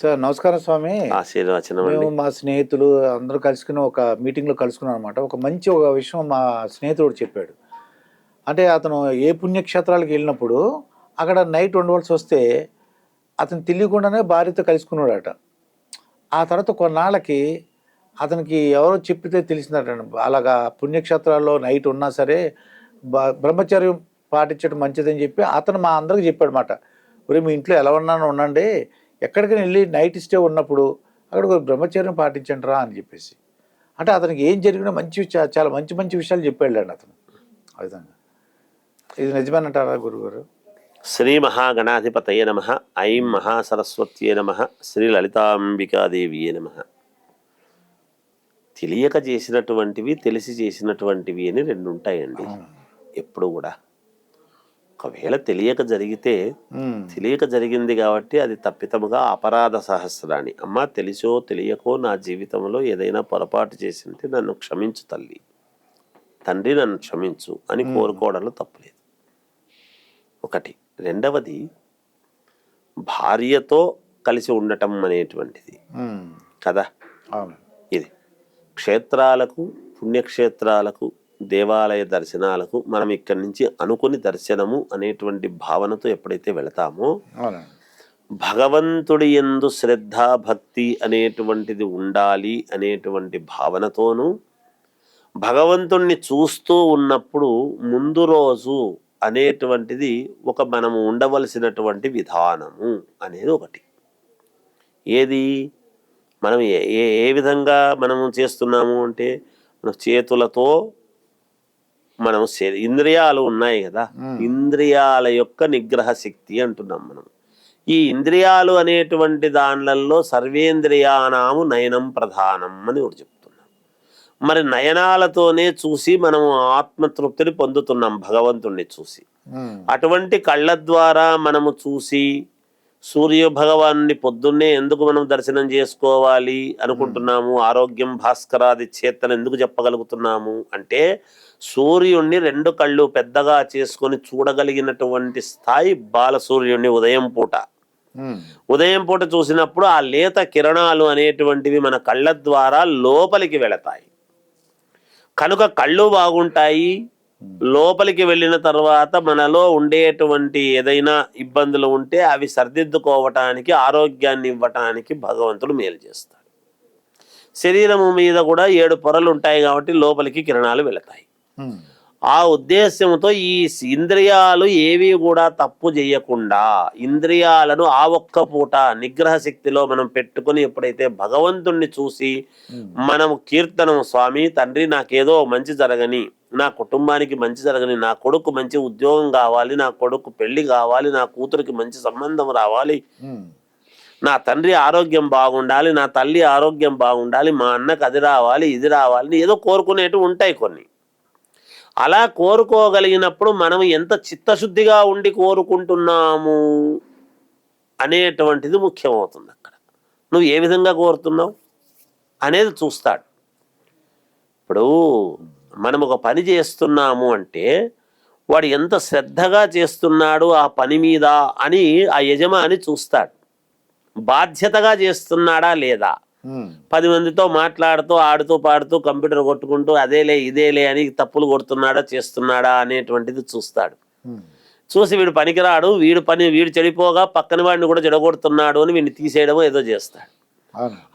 Sir నమస్కారం స్వామి. మేము మా స్నేహితులు అందరూ కలుసుకుని ఒక మీటింగ్లో కలుసుకున్నాం అనమాట ఒక మంచి ఒక విషయం మా స్నేహితుడు చెప్పాడు. అంటే అతను ఏ పుణ్యక్షేత్రాలకు వెళ్ళినప్పుడు అక్కడ నైట్ ఉండవలసి వస్తే అతను తెలియకుండానే భార్యతో కలుసుకున్నాడట. ఆ తర్వాత కొన్నాళ్ళకి అతనికి ఎవరో చెప్పితే తెలిసిందట. అలాగా పుణ్యక్షేత్రాల్లో నైట్ ఉన్నా సరే బ్రహ్మచర్యం పాటించడం మంచిదని చెప్పి అతను మా అందరికి చెప్పాడు మాట ఒరే మీ ఇంట్లో ఎలా ఉన్నానో ఉండండి. ఎక్కడికి వెళ్ళి నైట్ స్టే ఉన్నప్పుడు అక్కడ ఒక బ్రహ్మచర్యం పాటించండి రా అని చెప్పేసి. అంటే అతనికి ఏం జరిగినా మంచి చాలా మంచి మంచి విషయాలు చెప్పాడు అతను. ఆ విధంగా. ఇది నిజమేనంటారా గురుగారు? శ్రీ మహాగణాధిపతయ నమ. ఐం మహాసరస్వత్యే నమ. శ్రీ లలితాంబికాదేవియే నమ. తెలియక చేసినటువంటివి తెలిసి చేసినటువంటివి అని రెండు ఉంటాయండి ఎప్పుడు కూడా. ఒకవేళ తెలియక జరిగితే తెలియక జరిగింది కాబట్టి అది తప్పితముగా అపరాధ సహస్రాన్ని. అమ్మ తెలిసో తెలియకో నా జీవితంలో ఏదైనా పొరపాటు చేసింటే నన్ను క్షమించు తల్లి. తండ్రి నన్ను క్షమించు అని కోరుకోవడంలో తప్పులేదు. ఒకటి. రెండవది భార్యతో కలిసి ఉండటం అనేటువంటిది. కదా? ఇది. క్షేత్రాలకు పుణ్యక్షేత్రాలకు దేవాలయ దర్శనాలకు మనం ఇక్కడి నుంచి అనుకుని దర్శనము అనేటువంటి భావనతో ఎప్పుడైతే వెళతామో భగవంతుడి ఎందు శ్రద్ధ భక్తి అనేటువంటిది ఉండాలి అనేటువంటి భావనతోనూ భగవంతుణ్ణి చూస్తూ ఉన్నప్పుడు ముందు రోజు అనేటువంటిది ఒక మనము ఉండవలసినటువంటి విధానము అనేది ఒకటి. ఏది? మనం ఏ ఏ- ఏ విధంగా మనము చేస్తున్నాము అంటే మన చేతులతో మనం ఇంద్రియాలు ఉన్నాయి కదా. ఇంద్రియాల యొక్క నిగ్రహ శక్తి అంటున్నాం మనం. ఈ ఇంద్రియాలు అనేటువంటి దానిలలో సర్వేంద్రియానాము నయనం ప్రధానం అని ఒకటి చెప్తున్నాం. మరి నయనాలతోనే చూసి మనం ఆత్మతృప్తిని పొందుతున్నాం భగవంతుణ్ణి చూసి. అటువంటి కళ్ళ ద్వారా మనము చూసి సూర్య భగవాన్ని పొద్దున్నే ఎందుకు మనం దర్శనం చేసుకోవాలి అనుకుంటున్నాము? ఆరోగ్యం భాస్కరాది చేతన ఎందుకు చెప్పగలుగుతున్నాము? అంటే సూర్యుణ్ణి రెండు కళ్ళు పెద్దగా చేసుకొని చూడగలిగినటువంటి స్థాయి బాల సూర్యుణ్ణి ఉదయం పూట. ఉదయం పూట చూసినప్పుడు ఆ లేత కిరణాలు అనేటువంటివి మన కళ్ళ ద్వారా లోపలికి వెళతాయి. కనుక కళ్ళు బాగుంటాయి. లోపలికి వెళ్ళిన తర్వాత మనలో ఉండేటువంటి ఏదైనా ఇబ్బందులు ఉంటే అవి సర్దిద్దుకోవటానికి ఆరోగ్యాన్ని ఇవ్వటానికి భగవంతుడు మేలు చేస్తాడు. శరీరము మీద కూడా ఏడు పొరలు ఉంటాయి కాబట్టి లోపలికి కిరణాలు వెళతాయి. ఆ ఉద్దేశంతో ఈ ఇంద్రియాలు ఏవి కూడా తప్పు చేయకుండా ఇంద్రియాలను ఆ ఒక్క పూట నిగ్రహ శక్తిలో మనం పెట్టుకుని ఎప్పుడైతే భగవంతుణ్ణి చూసి మనం కీర్తనం స్వామి తండ్రి నాకేదో మంచి జరగని నా కుటుంబానికి మంచి జరగని నా కొడుకు మంచి ఉద్యోగం కావాలి నా కొడుకు పెళ్ళి కావాలి నా కూతురికి మంచి సంబంధం రావాలి నా తండ్రి ఆరోగ్యం బాగుండాలి నా తల్లి ఆరోగ్యం బాగుండాలి మా అన్నకు అది రావాలి ఇది రావాలి ఏదో కోరుకునేటివి ఉంటాయి కొన్ని. అలా కోరుకోగలిగినప్పుడు మనం ఎంత చిత్తశుద్ధిగా ఉండి కోరుకుంటున్నాము అనేటువంటిది ముఖ్యమవుతుంది అక్కడ. నువ్వు ఏ విధంగా కోరుతున్నావు అనేది చూస్తాడు. ఇప్పుడు మనం ఒక పని చేస్తున్నాము అంటే వాడు ఎంత శ్రద్ధగా చేస్తున్నాడు ఆ పని మీద అని ఆ యజమాని చూస్తాడు. బాధ్యతగా చేస్తున్నాడా లేదా? పది మందితో మాట్లాడుతూ ఆడుతూ పాడుతూ కంప్యూటర్ కొట్టుకుంటూ అదేలే ఇదేలే అని తప్పులు కొడుతున్నాడా చేస్తున్నాడా అనేటువంటిది చూస్తాడు. చూసి వీడు పనికిరాడు వీడు పని వీడు చెడిపోగా పక్కన వాడిని కూడా చెడగొడుతున్నాడు అని వీడిని తీసేయడమో ఏదో చేస్తాడు.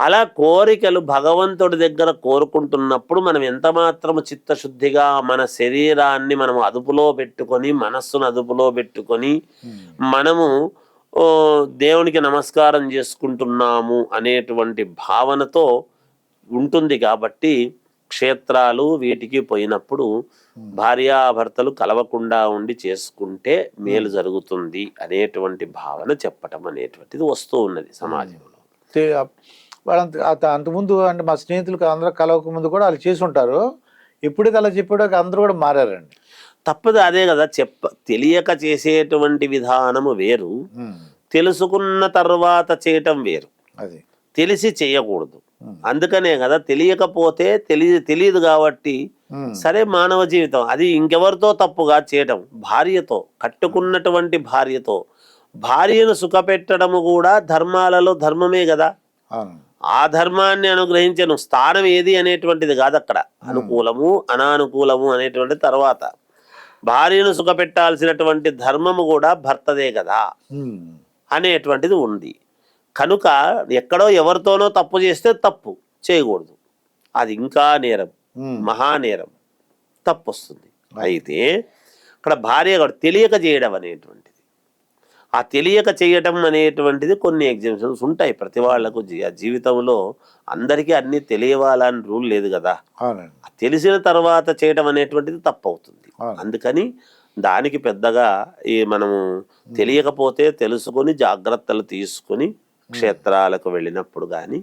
అలా కోరికలు భగవంతుడి దగ్గర కోరుకుంటున్నప్పుడు మనం ఎంత మాత్రము చిత్తశుద్ధిగా మన శరీరాన్ని మనం అదుపులో పెట్టుకొని మనస్సును అదుపులో పెట్టుకొని మనము దేవునికి నమస్కారం చేసుకుంటున్నాము అనేటువంటి భావనతో ఉంటుంది కాబట్టి క్షేత్రాలు వీటికి పోయినప్పుడు భార్యాభర్తలు కలవకుండా ఉండి చేసుకుంటే మేలు జరుగుతుంది అనేటువంటి భావన చెప్పటం అనేటువంటిది వస్తూ ఉన్నది సమాజంలో. వాళ్ళంత అత- అంతకుముందు అంటే మా స్నేహితులకు అందరూ కలవక ముందు కూడా వాళ్ళు చేసి ఉంటారు ఎప్పుడైతే అలా చెప్పాడో అందరూ కూడా మారారండి. తప్పదు అదే కదా చెప్ప తెలియక చేసేటువంటి విధానము వేరు. తెలుసుకున్న తర్వాత చేయటం వేరు. అది. తెలిసి చేయకూడదు. అందుకనే కదా తెలియకపోతే తెలియ తెలియదు కాబట్టి సరే మానవ జీవితం. అది ఇంకెవరితో తప్పుగా చేయటం? భార్యతో కట్టుకున్నటువంటి భార్యతో. భార్యను సుఖపెట్టడము కూడా ధర్మాలలో ధర్మమే కదా. ఆ ధర్మాన్ని అనుగ్రహించను. స్థానం ఏది అనేటువంటిది కాదు అక్కడ అనుకూలము అనానుకూలము అనేటువంటి తర్వాత. భార్యను సుఖపెట్టాల్సినటువంటి ధర్మము కూడా భర్తదే కదా. అనేటువంటిది ఉంది. కనుక ఎక్కడో ఎవరితోనో తప్పు చేస్తే తప్పు చేయకూడదు. అది ఇంకా నేరం. మహానేరం. తప్పు వస్తుంది అయితే అక్కడ భార్య తెలియక చేయడం అనేటువంటిది. ఆ తెలియక చేయటం అనేటువంటిది కొన్ని ఎగ్జామ్షన్స్ ఉంటాయి. ప్రతి ఆ జీవితంలో అందరికీ అన్నీ తెలియవాలని రూల్ లేదు కదా. తెలిసిన తర్వాత చేయడం అనేటువంటిది తప్పు అవుతుంది అవును. అందుకని దానికి పెద్దగా ఈ మనము తెలియకపోతే తెలుసుకొని జాగ్రత్తలు తీసుకొని క్షేత్రాలకు వెళ్ళినప్పుడు కానీ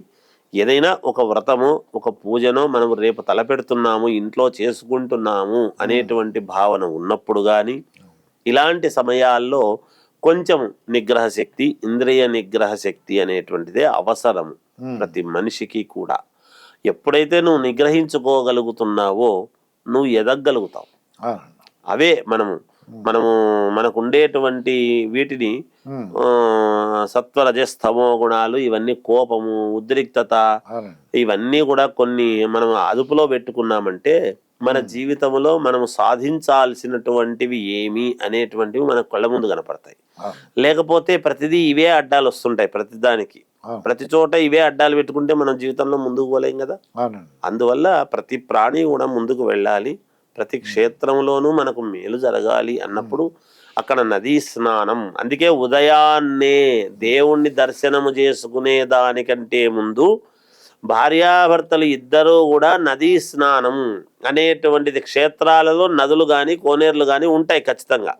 ఏదైనా ఒక వ్రతము ఒక పూజనో మనం రేపు తలపెడుతున్నాము ఇంట్లో చేసుకుంటున్నాము అనేటువంటి భావన ఉన్నప్పుడు కానీ ఇలాంటి సమయాల్లో కొంచెం నిగ్రహ శక్తి ఇంద్రియ నిగ్రహ శక్తి అనేటువంటిదే అవసరము. ప్రతి మనిషికి కూడా. ఎప్పుడైతే నువ్వు నిగ్రహించుకోగలుగుతున్నావో నువ్వు ఎదగలుగుతావు. అవే మనము మనము మనకు ఉండేటువంటి వీటిని సత్వరజస్తమో గుణాలు ఇవన్నీ కోపము ఉద్రిక్తత ఇవన్నీ కూడా కొన్ని మనం అదుపులో పెట్టుకున్నామంటే మన జీవితంలో మనము సాధించాల్సినటువంటివి ఏమి అనేటువంటివి మన కళ్ళ ముందు కనపడతాయి. లేకపోతే ప్రతిదీ ఇవే అడ్డాలు వస్తుంటాయి ప్రతిదానికి ప్రతి చోట ఇవే అడ్డాలు పెట్టుకుంటే మనం జీవితంలో ముందుకు పోలేం కదా? అందువల్ల ప్రతి ప్రాణి కూడా ముందుకు వెళ్ళాలి. ప్రతి క్షేత్రంలోనూ మనకు మేలు జరగాలి అన్నప్పుడు అక్కడ నదీ స్నానం. అందుకే ఉదయాన్నే దేవుణ్ణి దర్శనము చేసుకునే దానికంటే ముందు భార్యాభర్తలు ఇద్దరూ కూడా నదీ స్నానం అనేటువంటిది క్షేత్రాలలో నదులు కానీ కోనేరులు కానీ ఉంటాయి ఖచ్చితంగా.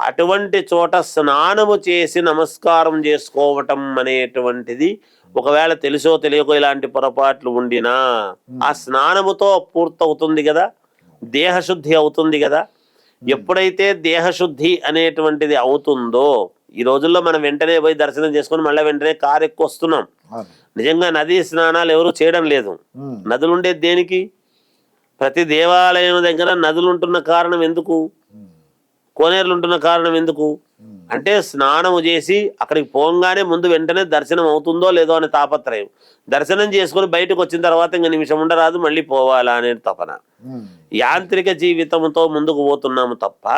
అటువంటి చోట స్నానము చేసి నమస్కారం చేసుకోవటం అనేటువంటిది ఒకవేళ తెలుసో తెలియకో ఇలాంటి పొరపాట్లు ఉండినా ఆ స్నానముతో పూర్తవుతుంది కదా దేహశుద్ధి అవుతుంది కదా. ఎప్పుడైతే దేహశుద్ధి అనేటువంటిది అవుతుందో ఈ రోజుల్లో మనం వెంటనే పోయి దర్శనం చేసుకొని మళ్ళీ వెంటనే కారు ఎక్కువ వస్తున్నాం నిజంగా నదీ స్నానాలు ఎవరు చేయడం లేదు. నదులు ఉండేది దేనికి ప్రతి దేవాలయం దగ్గర నదులు ఉంటున్న కారణం ఎందుకు. కోనేరులు ఉంటున్న కారణం ఎందుకు. అంటే స్నానము చేసి అక్కడికి పోగానే ముందు వెంటనే దర్శనం అవుతుందో లేదో అనే తాపత్రయం దర్శనం చేసుకుని బయటకు వచ్చిన తర్వాత ఇంకా నిమిషం ఉండరాదు మళ్ళీ పోవాలా అనే తపన. యాంత్రిక జీవితంతో ముందుకు పోతున్నాము తప్ప